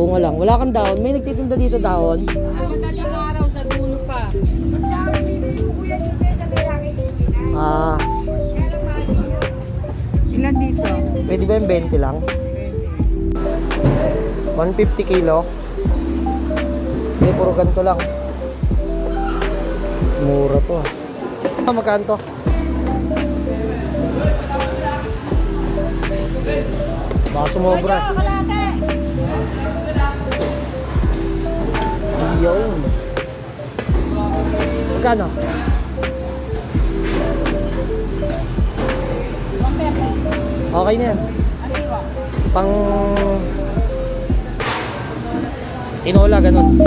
Bunga lang. Wala kang dahon. May nagtitinda dito dahon. Madaling araw sa dulo pa. Ah, Ilan dito? pwede ba yung 20 lang? 150 kilo. Hindi, puro ganito lang. Mura to ah. Ah, magkano to? Baka sumobra. Yun. Magkano? Okay na yan. Pang... Tinola, ganun.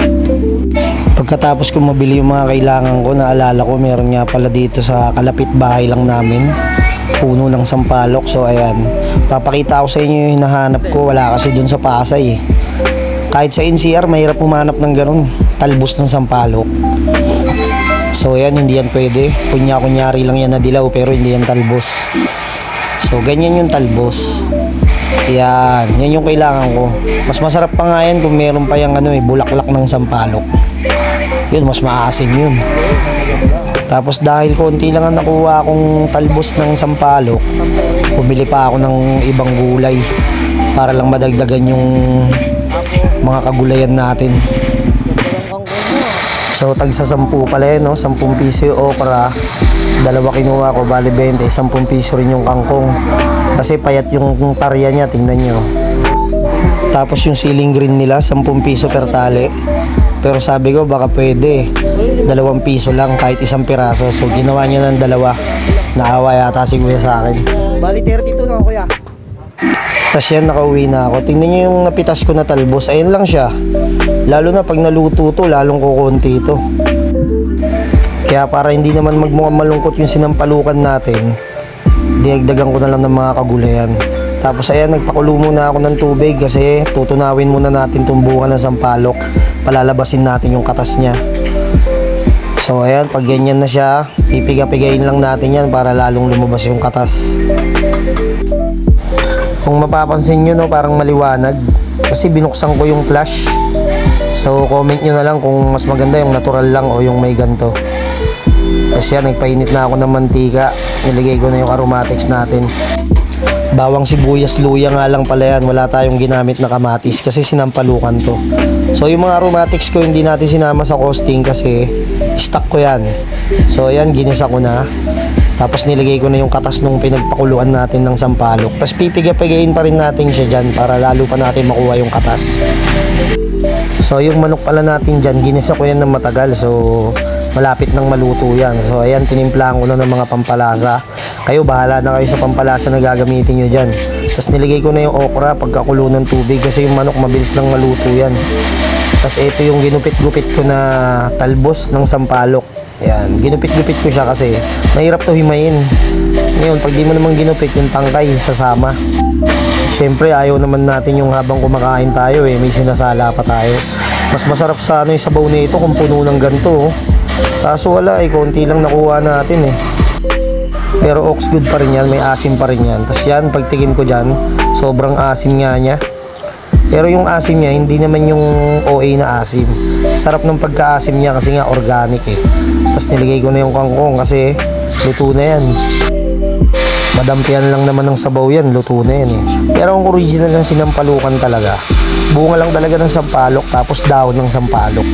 Pagkatapos ko mabili yung mga kailangan ko, naalala ko meron nga pala dito sa kalapit bahay lang namin. Puno ng sampalok. So ayan, papakita ko sa inyo yung hinahanap ko. Wala kasi dun sa Pasay eh. Kahit sa NCR, mahirap pumanap ng ganun. Talbos ng sampalok. So ayan, hindi yan pwede. Kunya-kunyari lang yan na dilaw pero hindi yan talbos. So ganyan yung talbos. Yan, yan yung kailangan ko. Mas masarap pa nga yan kung meron pa yung ano eh, bulaklak ng sampalok. Yun, mas maasim yun. Tapos dahil konti lang ang nakuha akong talbos ng sampalok, bumili pa ako ng ibang gulay para lang madagdagan yung mga kagulayan natin. So tag sa 10 pala yan, no? 10 piso yung okra. Dalawa kinuha ko, bali 20. 10 piso rin yung kangkong. Kasi payat yung tarya niya, tingnan nyo. Tapos yung ceiling green nila, 10 piso per tali. Pero sabi ko baka pwede. Dalawang piso lang kahit isang piraso. So ginawa niya ng dalawa. Naawa yata si kuya sa akin. Bali 32 na kuya. Tapos yan, nakauwi na ako. Tingnan niyo yung napitas ko na talbos. Ayun lang siya. Lalo na pag naluto to, lalong kukunti ito. Kaya para hindi naman magmukhang malungkot yung sinampalukan natin, dinagdagan ko na lang ng mga kagulayan. Tapos ayan, nagpakulo muna ako ng tubig kasi tutunawin muna natin bunga ng sampalok. Palalabasin natin yung katas niya. So ayan, pag ganyan na siya, pipiga-pigayin lang natin yan para lalong lumabas yung katas. Kung mapapansin nyo, no, parang maliwanag. Kasi binuksan ko yung flash. So, comment nyo na lang kung mas maganda yung natural lang o yung may ganto. Kasi yan, nagpainit na ako ng mantika. Niligay ko na yung aromatics natin. Bawang sibuyas, luya nga lang pala yan. Wala tayong ginamit na kamatis kasi sinampalukan to. So, yung mga aromatics ko hindi natin sinama sa costing kasi stock ko yan. So, yan, ginisa ko na. Tapos nilagay ko na yung katas nung pinagpakuluan natin ng sampalok. Tapos pipiga-pigayin pa rin natin siya dyan para lalo pa natin makuha yung katas. So yung manok pala natin dyan, ginisa ko yan ng matagal. So malapit nang maluto yan. So ayan, tinimplahan ko na ng mga pampalasa. Kayo bahala na kayo sa pampalasa na gagamitin nyo dyan. Tapos nilagay ko na yung okra pagkakulo ng tubig kasi yung manok mabilis lang maluto yan. Tapos ito yung ginupit-gupit ko na talbos ng sampalok. Yan, ginupit-gupit ko siya kasi mahirap to himayin. Ngayon, pag di mo naman ginupit yung tangkay, sasama. Siyempre, ayaw naman natin yung habang kumakain tayo eh, may sinasala pa tayo. Mas masarap sa ano yung sabaw nito kung puno ng ganito. Oh. Kaso wala eh, konti lang nakuha natin eh. Pero ox good pa rin yan, may asim pa rin yan. Tapos yan, pagtingin ko dyan, sobrang asim nga niya. Pero yung asim niya, hindi naman yung OA na asim. Sarap ng pagka-asim niya kasi nga organic eh. Tapos nilagay ko na yung kangkong kasi luto na yan. Madampian lang naman ng sabaw yan, luto na yan eh. Pero ang original ng sinampalukan talaga, bunga lang talaga ng sampalok tapos dahon ng sampalok.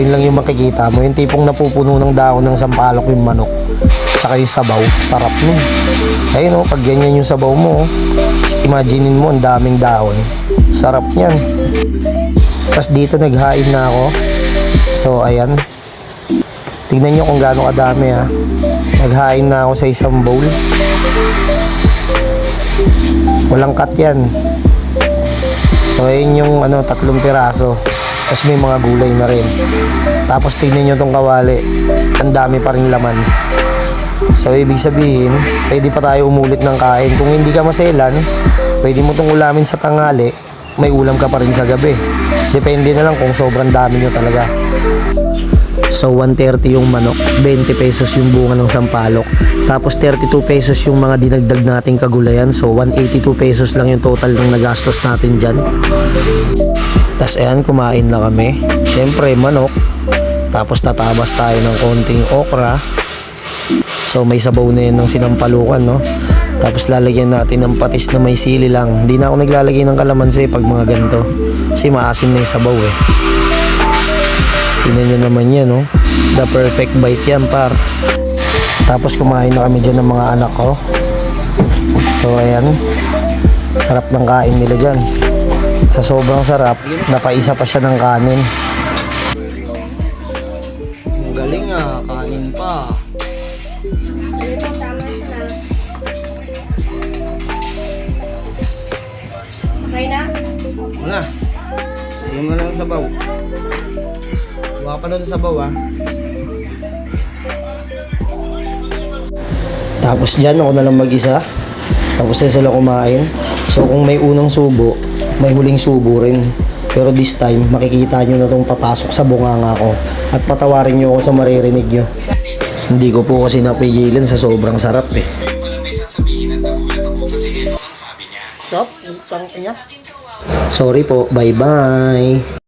Yun lang yung makikita mo. Yung tipong napupuno ng dahon ng sampalok yung manok. Tsaka yung sabaw, sarap nun. Ayun oh, pag ganyan yung sabaw mo, oh. imaginein mo ang daming dahon. Sarap niyan. Tapos dito naghain na ako. So ayan. Tignan nyo kung gaano kadami ha. Naghain na ako sa isang bowl. Walang cut yan. So ayun yung ano, tatlong piraso. Tapos may mga gulay na rin. Tapos tignan nyo tong kawali. Ang dami pa rin laman. So ibig sabihin, pwede pa tayo umulit ng kain. Kung hindi ka maselan, pwede mo tong ulamin sa tanghali, may ulam ka pa rin sa gabi. Depende na lang kung sobrang dami nyo talaga. So 130 yung manok, 20 pesos yung bunga ng sampalok. Tapos 32 pesos yung mga dinagdag nating kagulayan. So 182 pesos lang yung total ng nagastos natin dyan. Tapos ayan, kumain na kami. Siyempre, manok. Tapos tatabas tayo ng konting okra. So may sabaw na yun ng sinampalukan, no? Tapos lalagyan natin ng patis na may sili lang. Hindi na ako naglalagay ng kalamansi pag mga ganito. Kasi maasim na yung sabaw eh. Tingnan nyo naman yan, no? The perfect bite yan, par. Tapos kumain na kami dyan ng mga anak ko. So, ayan. Sarap ng kain nila dyan. Sa sobrang sarap, napaisa pa siya ng kanin. Ang galing ah, kanin pa. Okay na? Nga. Sige mo lang sa sabaw. Huwag pa doon sa sabaw ah. Tapos dyan ako na lang mag-isa. Tapos na sila kumain. So kung may unang subo, may huling subo rin. Pero this time, makikita nyo na itong papasok sa bunganga ko. At patawarin nyo ako sa maririnig nyo. Hindi ko po kasi napigilan sa sobrang sarap eh. Stop. Sorry po, bye-bye.